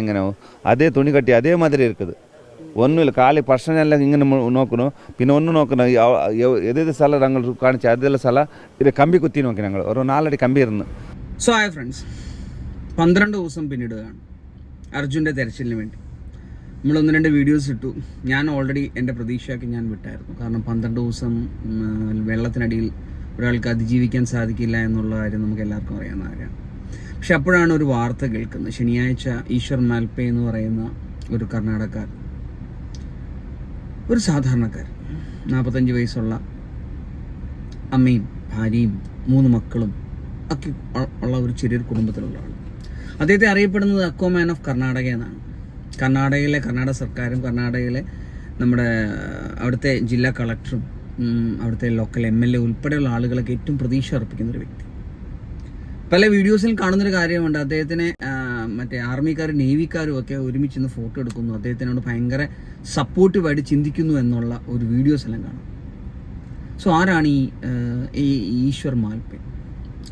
ഇങ്ങനെ അതേ തുണി കട്ടി അതേ മാതിരി இருக்குது ഒന്നുമില്ല കാലി പ്രശ്നമെല്ലാം ഇങ്ങനെ മു- നോക്കണം പിന്നെ ഒന്ന് നോക്കണം ഏതേത് സ്ഥലം ഞങ്ങൾ കാണിച്ച അതെല്ലാം സ്ഥലം ഇത് കമ്പി കുത്തി നോക്കി ഞങ്ങൾ ഒരു നാലടി കമ്പി ഇരുന്ന് സോ ഹായ് ഫ്രണ്ട്സ് പന്ത്രണ്ട് ദിവസം പിന്നിടുകയാണ് അർജുൻ്റെ തെരച്ചിലിന് വേണ്ടി നമ്മൾ ഒന്ന് രണ്ട് വീഡിയോസ് ഇട്ടു ഞാൻ ഓൾറെഡി എൻ്റെ പ്രതീക്ഷയാക്കി ഞാൻ വിട്ടായിരുന്നു കാരണം പന്ത്രണ്ട് ദിവസം ഉം, വെള്ളത്തിനടിയിൽ ഒരാൾക്ക് അതിജീവിക്കാൻ സാധിക്കില്ല എന്നുള്ള കാര്യം നമുക്ക് എല്ലാവർക്കും അറിയാവുന്ന കാര്യമാണ് പക്ഷെ അപ്പോഴാണ് ഒരു വാർത്ത കേൾക്കുന്നത്. ശനിയാഴ്ച ഈശ്വർ മാൽപേ എന്ന് പറയുന്ന ഒരു കർണാടകക്കാരൻ ഒരു സാധാരണക്കാരൻ നാൽപ്പത്തഞ്ച് വയസ്സുള്ള അമ്മയും ഭാര്യയും മൂന്ന് മക്കളും ഒക്കെ ഉള്ള ഒരു ചെറിയൊരു കുടുംബത്തിലുള്ള ആൾ അദ്ദേഹത്തെ അറിയപ്പെടുന്നത് അക്വമാൻ ഓഫ് കർണാടക എന്നാണ്. കർണാടകയിലെ കർണാടക സർക്കാരും കർണാടകയിലെ നമ്മുടെ അവിടുത്തെ ജില്ലാ കളക്ടറും അവിടുത്തെ ലോക്കൽ എം എൽ എ ഉൾപ്പെടെയുള്ള ആളുകളൊക്കെ ഏറ്റവും പ്രതീക്ഷ അർപ്പിക്കുന്ന ഒരു വ്യക്തി. പല വീഡിയോസിൽ കാണുന്നൊരു കാര്യമുണ്ട്. അദ്ദേഹത്തിനെ മറ്റേ ആർമിക്കാരും നേവിക്കാരും ഒക്കെ ഒരുമിച്ച് ഫോട്ടോ എടുക്കുന്നു. അദ്ദേഹത്തിനോട് ഭയങ്കര സപ്പോർട്ടീവായിട്ട് ചിന്തിക്കുന്നു എന്നുള്ള ഒരു വീഡിയോസ് എല്ലാം കാണും. സോ ആരാണ് ഈ ഈശ്വർ മാൽപേ?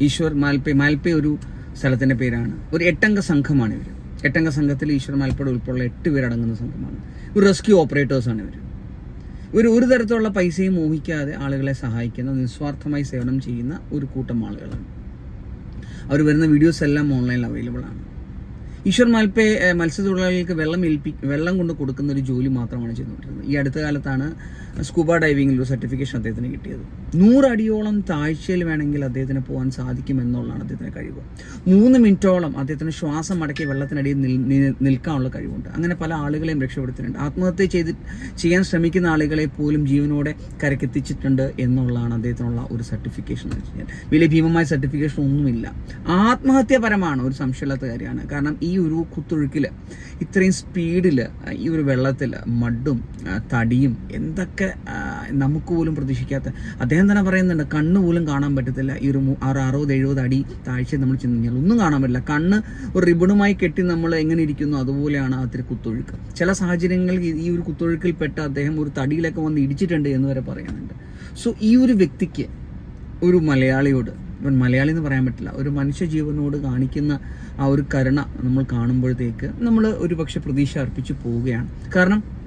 ഈശ്വർ മാൽപേ മാൽപേ ഒരു സ്ഥലത്തിന്റെ പേരാണ്. ഒരു എട്ടംഗ സംഘമാണ് ഇവർ എട്ടംഗ സംഘത്തിൽ ഈശ്വർ മാൽപ്പയുടെ ഉൾപ്പെടെയുള്ള എട്ട് പേരടങ്ങുന്ന സംഘമാണ്. ഒരു റെസ്ക്യൂ ഓപ്പറേറ്റേഴ്സാണ് ഇവർ ഇവർ ഒരു തരത്തിലുള്ള പൈസയും മോഹിക്കാതെ ആളുകളെ സഹായിക്കുന്ന നിസ്വാർത്ഥമായി സേവനം ചെയ്യുന്ന ഒരു കൂട്ടം ആളുകളാണ്. അവർ വരുന്ന വീഡിയോസ് എല്ലാം ഓൺലൈനിൽ അവൈലബിൾ ആണ്. ഈശ്വർ മാൽപ്പെ മത്സ്യത്തൊഴിലാളികൾക്ക് വെള്ളം ഏൽപ്പി വെള്ളം കൊണ്ട് കൊടുക്കുന്ന ഒരു ജോലി മാത്രമാണ് ചെയ്തുകൊണ്ടിരുന്നത്. ഈ അടുത്ത കാലത്താണ് സ്കൂബ ഡൈവിംഗിൽ ഒരു സർട്ടിഫിക്കേഷൻ അദ്ദേഹത്തിന് കിട്ടിയത്. നൂറടിയോളം താഴ്ചയിൽ വേണമെങ്കിൽ അദ്ദേഹത്തിന് പോകാൻ സാധിക്കും എന്നുള്ളതാണ് അദ്ദേഹത്തിന് കഴിവ്. മൂന്ന് മിനിറ്റോളം അദ്ദേഹത്തിന് ശ്വാസം അടക്കി വെള്ളത്തിനടിയിൽ നിൽക്കാനുള്ള കഴിവുണ്ട്. അങ്ങനെ പല ആളുകളെയും രക്ഷപ്പെടുത്തിയിട്ടുണ്ട്. ആത്മഹത്യ ചെയ്ത് ചെയ്യാൻ ശ്രമിക്കുന്ന ആളുകളെ പോലും ജീവനോടെ കരക്കെത്തിച്ചിട്ടുണ്ട് എന്നുള്ളതാണ് അദ്ദേഹത്തിനുള്ള ഒരു സർട്ടിഫിക്കേഷൻ എന്ന് വെച്ച് കഴിഞ്ഞാൽ. വലിയ ഭീമമായ സർട്ടിഫിക്കേഷൻ ഒന്നുമില്ല. ആത്മഹത്യപരമാണ് ഒരു സംശയമില്ലാത്ത കാര്യമാണ്. കാരണം ഈ ഒരു കുത്തൊഴുക്കിൽ ഇത്രയും സ്പീഡിൽ ഈ ഒരു വെള്ളത്തിൽ മഡും തടിയും എന്തൊക്കെ നമുക്ക് പോലും പ്രതീക്ഷിക്കാത്ത അദ്ദേഹം തന്നെ പറയുന്നുണ്ട് കണ്ണ് പോലും കാണാൻ പറ്റത്തില്ല. ഈ ഒരു ആറ് അറുപത് എഴുപത് അടി താഴ്ച നമ്മൾ ചെന്ന് കഴിഞ്ഞാൽ ഒന്നും കാണാൻ പറ്റില്ല. കണ്ണ് ഒരു റിബണുമായി കെട്ടി നമ്മൾ എങ്ങനെ ഇരിക്കുന്നു അതുപോലെയാണ് അത്തിരി കുത്തൊഴുക്ക്. ചില സാഹചര്യങ്ങളിൽ ഈ- ഒരു കുത്തൊഴുക്കിൽ പെട്ട അദ്ദേഹം ഒരു തടിയിലൊക്കെ വന്ന് ഇടിച്ചിട്ടുണ്ട് എന്ന് വരെ പറയുന്നുണ്ട്. സോ ഈ ഒരു വ്യക്തിക്ക് ഒരു മലയാളിയോട് ഇവൻ മലയാളി എന്ന് പറയാൻ പറ്റില്ല. ഒരു മനുഷ്യ ജീവനോട് കാണിക്കുന്ന ആ ഒരു കരുണ നമ്മൾ കാണുമ്പോഴത്തേക്ക് നമ്മൾ ഒരു പക്ഷെ പ്രതീക്ഷ അർപ്പിച്ച് പോവുകയാണ്. കാരണം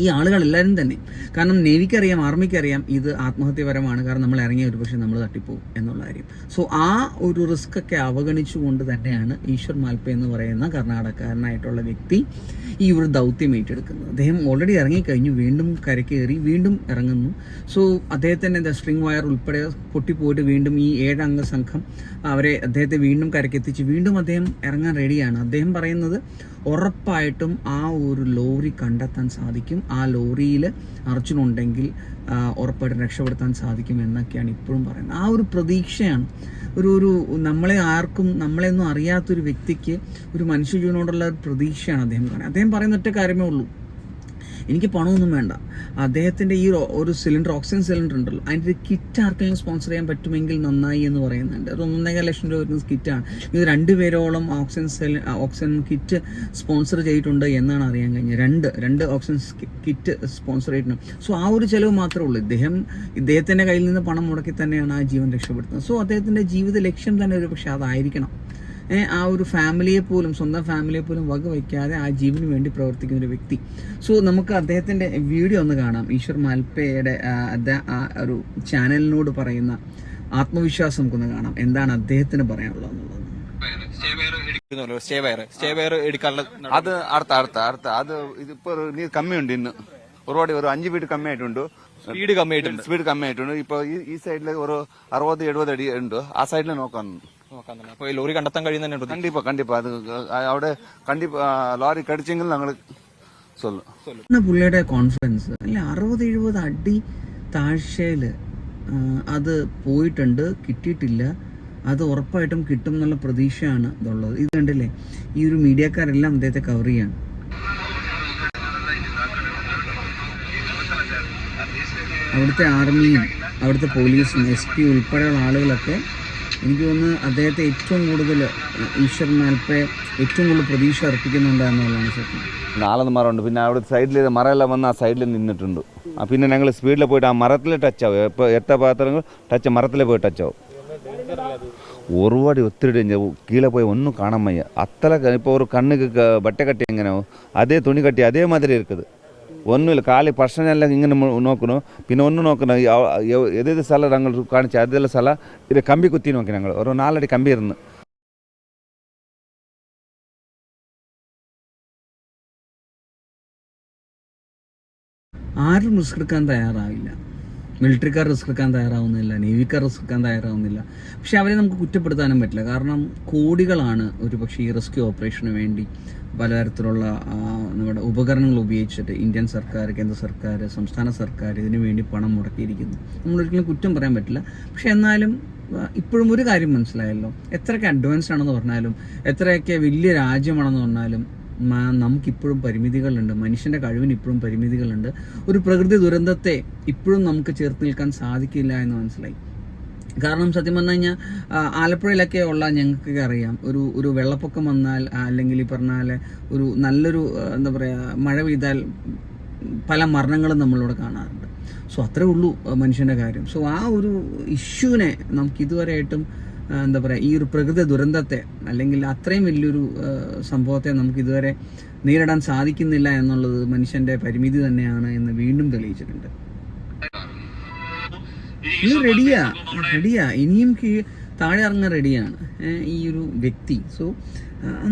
ഈ ആളുകളെല്ലാവരും തന്നെ. കാരണം എനിക്കറിയാം ആർമിക്കറിയാം ഇത് ആത്മഹത്യപരമാണ്. കാരണം നമ്മൾ ഇറങ്ങിയ ഒരു പക്ഷേ നമ്മൾ തട്ടിപ്പോവും എന്നുള്ള കാര്യം. സോ ആ ഒരു റിസ്ക് ഒക്കെ അവഗണിച്ചുകൊണ്ട് തന്നെയാണ് ഈശ്വർ മാൽപ്പ എന്ന് പറയുന്ന കർണാടകക്കാരനായിട്ടുള്ള വ്യക്തി ഈ ഒരു ദൗത്യം ഏറ്റെടുക്കുന്നത്. അദ്ദേഹം ഓൾറെഡി ഇറങ്ങിക്കഴിഞ്ഞു വീണ്ടും കരക്കേറി വീണ്ടും ഇറങ്ങുന്നു. സോ അദ്ദേഹത്തിന്റെ എന്താ സ്ട്രിങ് വയർ ഉൾപ്പെടെ പൊട്ടിപ്പോയിട്ട് വീണ്ടും ഈ ഏഴംഗ സംഘം അവരെ അദ്ദേഹത്തെ വീണ്ടും കരക്കെത്തിച്ച് വീണ്ടും അദ്ദേഹം ഇറങ്ങാൻ റെഡിയാണ് അദ്ദേഹം പറയുന്നത് ഉറപ്പായിട്ടും ആ ഒരു ലോറി കണ്ടെത്താൻ സാധിക്കും. ആ ലോറിയിൽ അർജുനുണ്ടെങ്കിൽ ഉറപ്പായിട്ടും രക്ഷപ്പെടുത്താൻ സാധിക്കും എന്നൊക്കെയാണ് ഇപ്പോഴും പറയുന്നത്. ആ ഒരു പ്രതീക്ഷയാണ്. ഒരു ഒരു നമ്മളെ ആർക്കും നമ്മളെയൊന്നും അറിയാത്തൊരു വ്യക്തിക്ക് ഒരു മനുഷ്യജീവനോടുള്ള പ്രതീക്ഷയാണ് അദ്ദേഹം പറയുന്നത് അദ്ദേഹം പറയുന്ന ഒറ്റ കാര്യമേ ഉള്ളൂ. എനിക്ക് പണമൊന്നും വേണ്ട. അദ്ദേഹത്തിന്റെ ഈ ഒരു- സിലിണ്ടർ ഓക്സിജൻ സിലിണ്ടർ ഉണ്ടല്ലോ. അതിന്റെ കിറ്റ് ആർക്കെങ്കിലും സ്പോൺസർ ചെയ്യാൻ പറ്റുമെങ്കിൽ നന്നായി എന്ന് പറയുന്നുണ്ട്. ഒരു ഒന്നേകാൽ ലക്ഷം രൂപ വരുന്ന കിറ്റാണ് ഇത് രണ്ട് പേരോളം ഓക്സിജൻ സെലി ഓക്സിജൻ കിറ്റ് സ്പോൺസർ ചെയ്തിട്ടുണ്ട് എന്നാണ് അറിയാൻ കഴിഞ്ഞത്. രണ്ട് രണ്ട് ഓക്സിജൻ കിറ്റ് സ്പോൺസർ ചെയ്തിട്ടുണ്ട്. സോ ആ ഒരു ചിലവ് മാത്രമേ ഉള്ളൂ. ഇദ്ദേഹം ഇദ്ദേഹത്തിന്റെ കയ്യിൽ നിന്ന് പണം മുടക്കി തന്നെയാണ് ആ ജീവൻ രക്ഷപ്പെടുത്തുന്നത്. സോ അദ്ദേഹത്തിന്റെ ജീവിത ലക്ഷ്യം തന്നെ ഒരു പക്ഷേ അതായിരിക്കണം. ആ ഒരു ഫാമിലിയെ പോലും സ്വന്തം ഫാമിലിയെ പോലും വക വയ്ക്കാതെ ആ ജീവന് വേണ്ടി പ്രവർത്തിക്കുന്ന ഒരു വ്യക്തി. സോ നമുക്ക് അദ്ദേഹത്തിന്റെ വീഡിയോ ഒന്ന് കാണാം. ഈശ്വർ മാൽപ്പയുടെ ആ, ആ ഒരു ചാനലിനോട് പറയുന്ന ആത്മവിശ്വാസം നമുക്കൊന്ന് കാണാം. എന്താണ് അദ്ദേഹത്തിന് പറയാനുള്ളത് എന്നുള്ളത്? അത് അടുത്ത അടുത്ത അടുത്ത അത് ഇതിപ്പോ നീ നീർ കമ്മിയുണ്ട് ഇന്ന്. ഒരുപാട് ഒരു അഞ്ച് ഫീറ്റ് കമ്മിയായിട്ടുണ്ട്. സ്പീഡ് കമ്മിയായിട്ടുണ്ട്. സ്പീഡ് കമ്മിയായിട്ടുണ്ട്. ഇപ്പൊ ഈ- സൈഡിൽ സൈഡിൽ ഒരു അറുപത് എഴുപത് അടി ഉണ്ട്. ആ സൈഡിൽ നോക്കാൻ നോക്കാൻ തന്നെ അപ്പൊ ഈ ലോറി കണ്ടെത്താൻ കഴിയുന്ന തന്നെ கண்டிப்பா கண்டிப்பா அது அஹ், അവിടെ കണ്ടിപ്പാ ലോറി കടിച്ചെങ്കിൽ ഞങ്ങൾ சொல்லும் ആണ് പുള്ളിയുടെ കോൺഫിഡൻസ് അല്ലെ അറുപത് എഴുപത് അടി താഴ്ചയിൽ അത് പോയിട്ടുണ്ട് കിട്ടിയിട്ടില്ല അത് ഉറപ്പായിട്ടും കിട്ടും എന്നുള്ള പ്രതീക്ഷയാണ് ഇതുള്ളത് ഇത് കണ്ടില്ലേ ഈ ഒരു മീഡിയക്കാരെല്ലാം അദ്ദേഹത്തെ കവർ ചെയ്യാണ് അവിടുത്തെ ആർമിയും അവിടുത്തെ പോലീസും എസ് പി ഉൾപ്പെടെയുള്ള ആളുകളൊക്കെ എനിക്ക് തോന്നുന്നു അദ്ദേഹത്തെ ഏറ്റവും കൂടുതൽ ഈശ്വർ മാൽപ്പെ ഏറ്റവും കൂടുതൽ പ്രതീക്ഷ അർപ്പിക്കുന്നുണ്ട് എന്നുള്ളതാണ് സത്യം നാലെന്ന് മരമുണ്ട് പിന്നെ അവിടെ സൈഡിൽ മരമെല്ലാം വന്ന് ആ സൈഡിൽ നിന്നിട്ടുണ്ട് ആ പിന്നെ ഞങ്ങൾ സ്പീഡിൽ പോയിട്ട് ആ മരത്തിൽ ടച്ച് ആവും ഇപ്പോൾ എട്ട പാത്രങ്ങൾ ടച്ച് മരത്തിൽ പോയി ടച്ച് ആവും ഒരുപാട് ഒത്തിരി കീഴே പോയി ഒന്നും കാണാൻ വയ്യ അത്ര ഇപ്പോൾ ஒரு கண்ணுக்கு க- பட்டை கட்டி எங்கே அதே துணி கட்டி அதே மாதிரி இருக்குது ഒന്നുമില്ല. കാലി ഭക്ഷണമെല്ലാം ഇങ്ങനെ നോക്കുന്നു. പിന്നെ ഒന്ന് നോക്കുന്നു. ഏതേത് സ്ഥലം ഞങ്ങൾ കാണിച്ചു? അതേതെല്ലാം സ്ഥലം. ഇത് കമ്പി കുത്തി നോക്കി ഞങ്ങൾ ഒരു നാലടി കമ്പി ഇരുന്ന്. ആരും റിസ്ക് എടുക്കാൻ തയ്യാറാവില്ല മിലിറ്ററിക്കാർ റിസ്ക് എടുക്കാൻ തയ്യാറാവുന്നില്ല നേവിക്കാർ റിസ്ക് എടുക്കാൻ തയ്യാറാവുന്നില്ല. പക്ഷെ അവരെ നമുക്ക് കുറ്റപ്പെടുത്താനും പറ്റില്ല. കാരണം കോടികളാണ് ഒരു പക്ഷേ ഈ റെസ്ക്യൂ ഓപ്പറേഷന് വേണ്ടി പലതരത്തിലുള്ള നമ്മുടെ ഉപകരണങ്ങൾ ഉപയോഗിച്ചിട്ട് ഇന്ത്യൻ സർക്കാർ കേന്ദ്ര സർക്കാർ സംസ്ഥാന സർക്കാർ ഇതിനു വേണ്ടി പണം മുടക്കിയിരിക്കുന്നു. നമ്മളൊരിക്കലും കുറ്റം പറയാൻ പറ്റില്ല. പക്ഷെ എന്നാലും ഇപ്പോഴും ഒരു കാര്യം മനസ്സിലായല്ലോ. എത്രയൊക്കെ അഡ്വാൻസ്ഡ് ആണെന്ന് പറഞ്ഞാലും എത്രയൊക്കെ വലിയ രാജ്യമാണെന്ന് പറഞ്ഞാലും നമുക്കിപ്പോഴും പരിമിതികളുണ്ട്. മനുഷ്യന്റെ കഴിവിന് ഇപ്പോഴും പരിമിതികളുണ്ട്. ഒരു പ്രകൃതി ദുരന്തത്തെ ഇപ്പോഴും നമുക്ക് ചേർത്ത് നിൽക്കാൻ സാധിക്കില്ല എന്ന് മനസ്സിലായി. കാരണം സത്യം പറഞ്ഞു കഴിഞ്ഞാൽ ആലപ്പുഴയിലൊക്കെ ഉള്ള ഞങ്ങൾക്ക് അറിയാം. ഒരു ഒരു വെള്ളപ്പൊക്കം വന്നാൽ അല്ലെങ്കിൽ ഈ പറഞ്ഞാൽ ഒരു നല്ലൊരു എന്താ പറയുക മഴ പെയ്താൽ പല മരണങ്ങളും നമ്മളിവിടെ കാണാറുണ്ട്. സോ അത്രേ ഉള്ളൂ മനുഷ്യന്റെ കാര്യം. സോ ആ ഒരു ഇഷ്യൂവിനെ നമുക്ക് ഇതുവരെയായിട്ടും എന്താ പറയുക ഈ ഒരു പ്രകൃതി ദുരന്തത്തെ അല്ലെങ്കിൽ അത്രയും വലിയൊരു സംഭവത്തെ നമുക്ക് ഇതുവരെ നേരിടാൻ സാധിക്കുന്നില്ല എന്നുള്ളത് മനുഷ്യന്റെ പരിമിതി തന്നെയാണ് എന്ന് വീണ്ടും തെളിയിച്ചിട്ടുണ്ട്. റെഡിയാ റെഡിയാ ഇനിയും താഴെ ഇറങ്ങാൻ റെഡിയാണ് ഈ ഒരു വ്യക്തി. സോ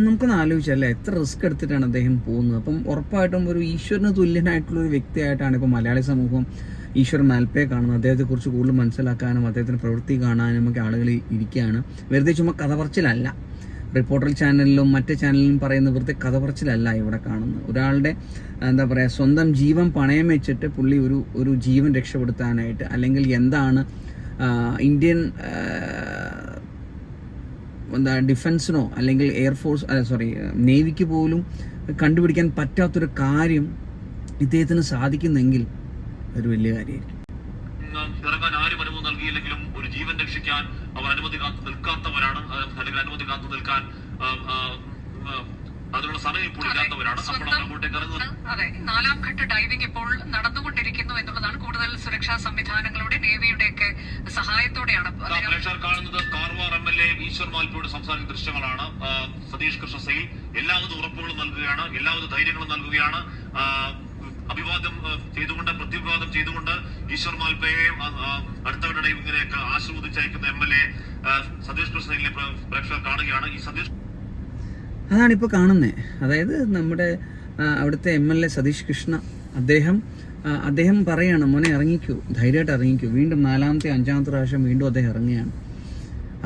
നമുക്കൊന്ന് ആലോചിച്ചല്ലേ എത്ര റിസ്ക് എടുത്തിട്ടാണ് അദ്ദേഹം പോകുന്നത്? അപ്പം ഉറപ്പായിട്ടും ഒരു ഈശ്വരന് തുല്യനായിട്ടുള്ള ഒരു വ്യക്തിയായിട്ടാണ് ഇപ്പോൾ മലയാളി സമൂഹം ഈശ്വർ മാൽപ്പയെ കാണുന്നത് അദ്ദേഹത്തെക്കുറിച്ച് കൂടുതൽ മനസ്സിലാക്കാനും അദ്ദേഹത്തിന്റെ പ്രവൃത്തി കാണാനും ഒക്കെ ആളുകൾ ഇരിക്കുകയാണ്. വെറുതെ ചുമ്മാ കഥ പറച്ചിലല്ല റിപ്പോർട്ടർ ചാനലിലും മറ്റ് ചാനലിലും പറയുന്ന വെറുതെ കഥ പറച്ചിലല്ല ഇവിടെ കാണുന്നത്. ഒരാളുടെ എന്താ പറയുക സ്വന്തം ജീവൻ പണയം വെച്ചിട്ട് പുള്ളി ഒരു ഒരു ജീവൻ രക്ഷപ്പെടുത്താനായിട്ട് അല്ലെങ്കിൽ എന്താണ് ഇന്ത്യൻ എന്താ ഡിഫൻസിനോ അല്ലെങ്കിൽ എയർഫോഴ്സ് സോറി നേവിക്ക് പോലും കണ്ടുപിടിക്കാൻ പറ്റാത്തൊരു കാര്യം ഇദ്ദേഹത്തിന് സാധിക്കുന്നെങ്കിൽ ഒരു വലിയ കാര്യമായിരിക്കും. ഇറങ്ങാൻ ആരും അനുമതി നൽകിയില്ലെങ്കിലും ഒരു ജീവൻ രക്ഷിക്കാൻ അവർ അനുമതി കാത്തു നിൽക്കാത്തവരാണ്. അല്ലെങ്കിൽ അനുമതി കാത്തു നിൽക്കാൻ അതിനുള്ള സമയം ഇപ്പോൾ ഇല്ലാത്തവരാണ്. അപ്പോൾ അങ്ങോട്ടേക്ക് ഇറങ്ങുന്നത് അതെ. നാലാം ഘട്ട ഡൈവിംഗ് ഇപ്പോൾ നടന്നുകൊണ്ടിരിക്കുന്നു എന്നുള്ളതാണ് കൂടുതൽ സുരക്ഷാ സംവിധാനങ്ങളുടെ നേവിയുടെയൊക്കെ സഹായത്തോടെയാണ്. പ്രേക്ഷകർ കാണുന്നത് Karwar M L A Eshwar മാൽപ്പയുടെ സംസാരിക്കുന്ന ദൃശ്യങ്ങളാണ്. സതീഷ് കൃഷ്ണ സെയിൽ എല്ലാവിധ ഉറപ്പുകളും നൽകുകയാണ് എല്ലാവിധ ധൈര്യങ്ങളും നൽകുകയാണ്. ആ, അഭിവാദം ആ, ചെയ്തുകൊണ്ട് പ്രത്യുപവാദം ചെയ്തുകൊണ്ട് ഈശ്വർ മാൽപ്പയെ അടുത്തവരുടെ ഡൈവിങ്ങിനെയൊക്കെ ആശീർവദിച്ചയക്കുന്ന M L A Satish Krishna പ്രേക്ഷകർ കാണുകയാണ്. ഈ സതീഷ് അതാണ് ഇപ്പോൾ കാണുന്നത് അതായത് നമ്മുടെ അവിടുത്തെ M L A Satish Krishna അദ്ദേഹം അദ്ദേഹം പറയാണ് മോനെ ഇറങ്ങിക്കൂ. ധൈര്യമായിട്ട് ഇറങ്ങിക്കൂ. വീണ്ടും നാലാമത്തെ അഞ്ചാമത്തെ പ്രാവശ്യം വീണ്ടും അദ്ദേഹം ഇറങ്ങുകയാണ്.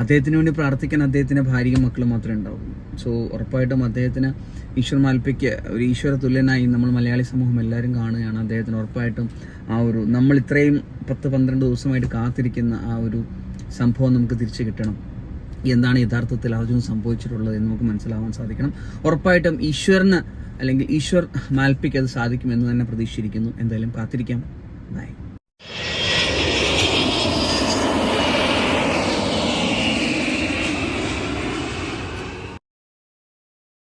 അദ്ദേഹത്തിന് വേണ്ടി പ്രാർത്ഥിക്കാൻ അദ്ദേഹത്തിന്റെ ഭാര്യയും മക്കളും മാത്രമേ ഉണ്ടാവുള്ളൂ. സോ ഉറപ്പായിട്ടും അദ്ദേഹത്തിന് ഈശ്വർ മാൽപ്പയ്ക്ക് ഒരു ഈശ്വര തുല്യനായി നമ്മൾ മലയാളി സമൂഹം എല്ലാവരും കാണുകയാണ്. അദ്ദേഹത്തിന് ഉറപ്പായിട്ടും ആ ഒരു നമ്മൾ ഇത്രയും പത്ത് പന്ത്രണ്ട് ദിവസമായിട്ട് കാത്തിരിക്കുന്ന ആ ഒരു സംഭവം നമുക്ക് തിരിച്ചു കിട്ടണം. എന്താണ് യഥാർത്ഥത്തിൽ അർജുൻ സംഭവിച്ചിട്ടുള്ളത് എന്ന് നമുക്ക് മനസ്സിലാവാൻ സാധിക്കണം. ഉറപ്പായിട്ടും ഈശ്വരന് അല്ലെങ്കിൽ ഈശ്വർ മാൽപ്പിക്ക് അത് സാധിക്കുമെന്ന് തന്നെ പ്രതീക്ഷിച്ചിരിക്കുന്നു. എന്തായാലും കാത്തിരിക്കാം. ബൈ